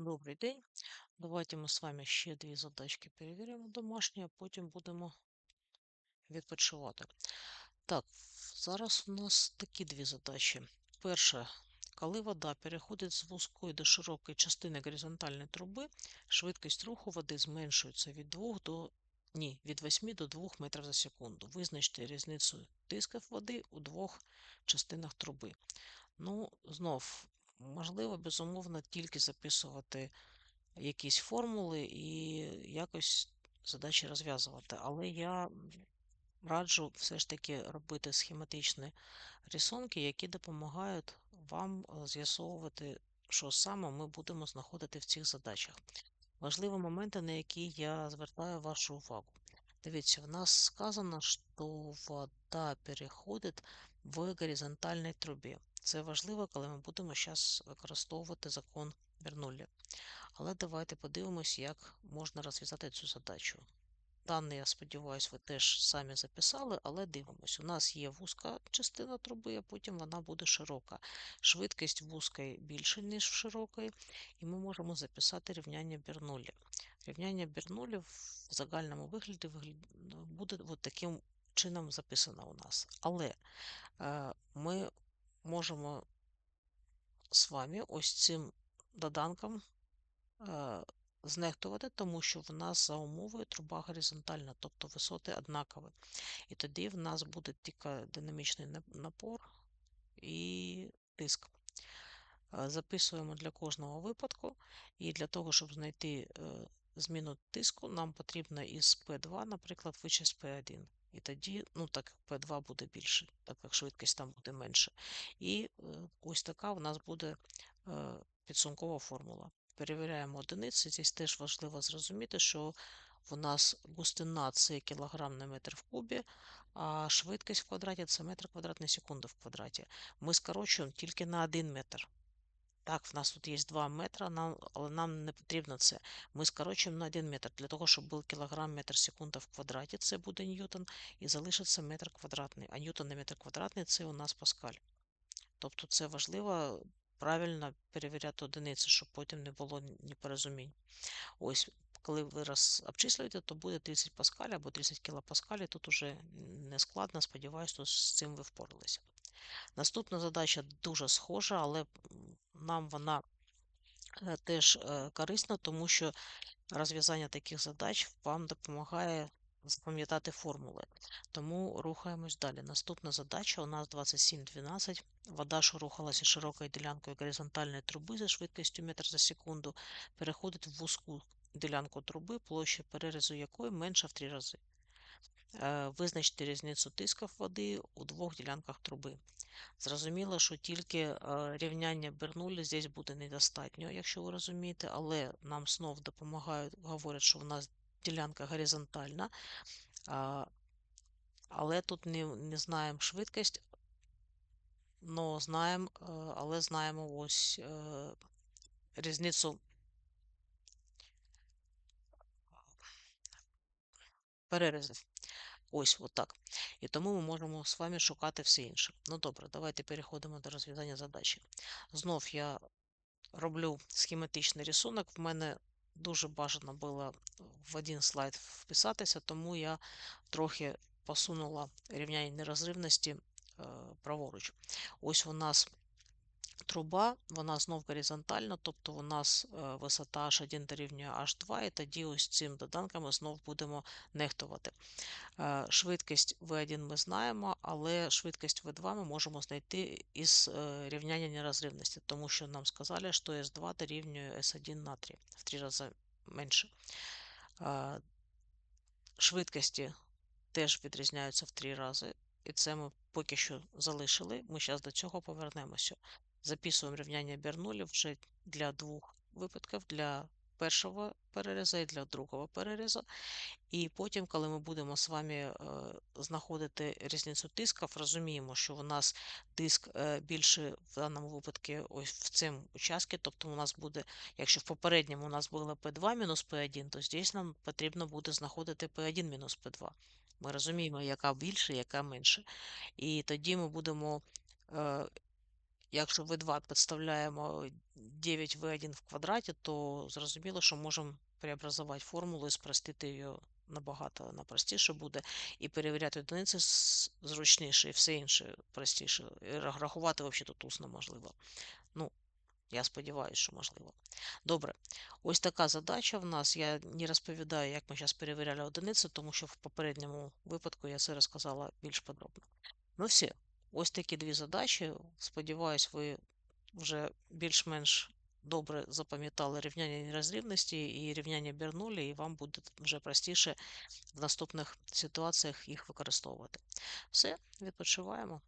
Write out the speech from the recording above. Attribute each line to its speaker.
Speaker 1: Добрий день. Давайте ми з вами ще дві задачки перевіримо домашні, а потім будемо відпочивати. Так, зараз у нас такі дві задачі. Перша, коли вода переходить з вузької до широкої частини горизонтальної труби, швидкість руху води зменшується від 2 до ні, від 8 до 2 метрів за секунду. Визначте різницю тисків води у двох частинах труби. Ну, знов, можливо, безумовно, тільки записувати якісь формули і якось задачі розв'язувати. Але я раджу все ж таки робити схематичні рисунки, які допомагають вам е, з'ясовувати, що саме ми будемо знаходити в цих задачах. Важливі моменти, на які я звертаю вашу увагу. Дивіться, в нас сказано, що вода переходить в горизонтальній трубі. Це важливо, коли ми будемо зараз використовувати закон Бернуллі. Але давайте подивимось, як можна розв'язати цю задачу. Дані, я сподіваюся, ви теж самі записали, але дивимось. У нас є вузька частина труби, а потім вона буде широка. Швидкість вузької більше, ніж в широкої, і ми можемо записати рівняння Бернулі. Рівняння Бернулі в загальному вигляді буде от таким чином записано у нас. Але е, ми можемо з вами ось цим доданком е, знехтувати, тому що в нас за умовою труба горизонтальна, тобто висоти однакові. І тоді в нас буде тільки динамічний напор і тиск. Е, записуємо для кожного випадку, і для того, щоб знайти зміну тиску, нам потрібно із P2, наприклад, вичесть P1. І тоді, ну так P2 буде більше, так як швидкість там буде менше. І е, ось така в нас буде підсумкова формула. Перевіряємо одиниці. Здесь теж важливо зрозуміти, що у нас густина це кілограм на метр в кубі, а швидкість в квадраті це метр квадратний секунди в квадраті. Ми скорочуємо тільки на 1 метр. Так, в нас тут є 2 метри, але нам не потрібно це. Ми скорочуємо на 1 метр, для того, щоб був кілограм метр секунда в квадраті, це буде ньютон, і залишиться метр квадратний. А ньютон на метр квадратний це у нас паскаль. Тобто це важливо правильно перевіряти одиниці, щоб потім не було непорозумінь. Ось, коли ви раз обчислюєте, то буде 30 паскаль або 30 кілопаскаль, тут уже не складно, сподіваюся, з цим ви впоралися. Наступна задача дуже схожа, але нам вона е, теж е, корисна, тому що розв'язання таких задач вам допомагає запам'ятати формули. Тому рухаємось далі. Наступна задача у нас 2712. Вода, що рухалася широкою ділянкою горизонтальної труби за швидкістю метр за секунду, переходить в вузьку ділянку труби, площа перерізу якої менша в три рази. Е, визначте різницю тисків води у двох ділянках труби. Зрозуміло, що тільки е, рівняння Бернулі здесь буде недостатньо, якщо ви розумієте, але нам знов допомагають, говорять, що у нас ділянка горизонтальна, але тут не не знаємо швидкість, но знаємо, е, але знаємо ось е, різницю перерізів. Ось отак. І тому ми можемо з вами шукати все інше. Ну добре, давайте переходимо до розв'язання задачі. Знов я роблю схематичний рисунок. В мене дуже бажано було в один слайд вписатися, тому я трохи посунула рівняння нерозривності е, праворуч. Ось у нас труба, вона знов горизонтальна, тобто у нас е, висота H1 дорівнює H2, і тоді ось цим доданками знов будемо нехтувати. Е, швидкість V1 ми знаємо, але швидкість V2 ми можемо знайти із е, рівняння нерозривності, тому що нам сказали, що S2 дорівнює S1 на 3, в 3 рази менше. Швидкості теж відрізняються в 3 рази, і це ми поки що залишили. Ми зараз до цього повернемося. Записуємо рівняння Бернулі вже для двох випадків, для першого перерізу і для другого перерізу. І потім, коли ми будемо з вами знаходити різницю тисків, розуміємо, що у нас тиск е, більше в даному випадку ось в цьому участку, тобто у нас буде, якщо в попередньому у нас було P2 мінус P1, то здесь нам потрібно буде знаходити P1 мінус P2. Ми розуміємо, яка більше, яка менше. І тоді ми будемо е, Якщо v2 підставляємо 9v1 в квадраті, то зрозуміло, що можемо преобразувати формулу і спростити її набагато на простіше буде. І перевіряти одиниці зручніше, і все інше простіше. І рахувати взагалі тут усно можливо. Ну, я сподіваюся, що можливо. Добре, ось така задача в нас. Я не розповідаю, як ми зараз перевіряли одиниці, тому що в попередньому випадку я це розказала більш подробно. Ну, все, ось такі дві задачі. Сподіваюсь, ви вже більш-менш добре запам'ятали рівняння нерозрівності і рівняння Бернулі, і вам буде вже простіше в наступних ситуаціях їх використовувати. Все, відпочиваємо.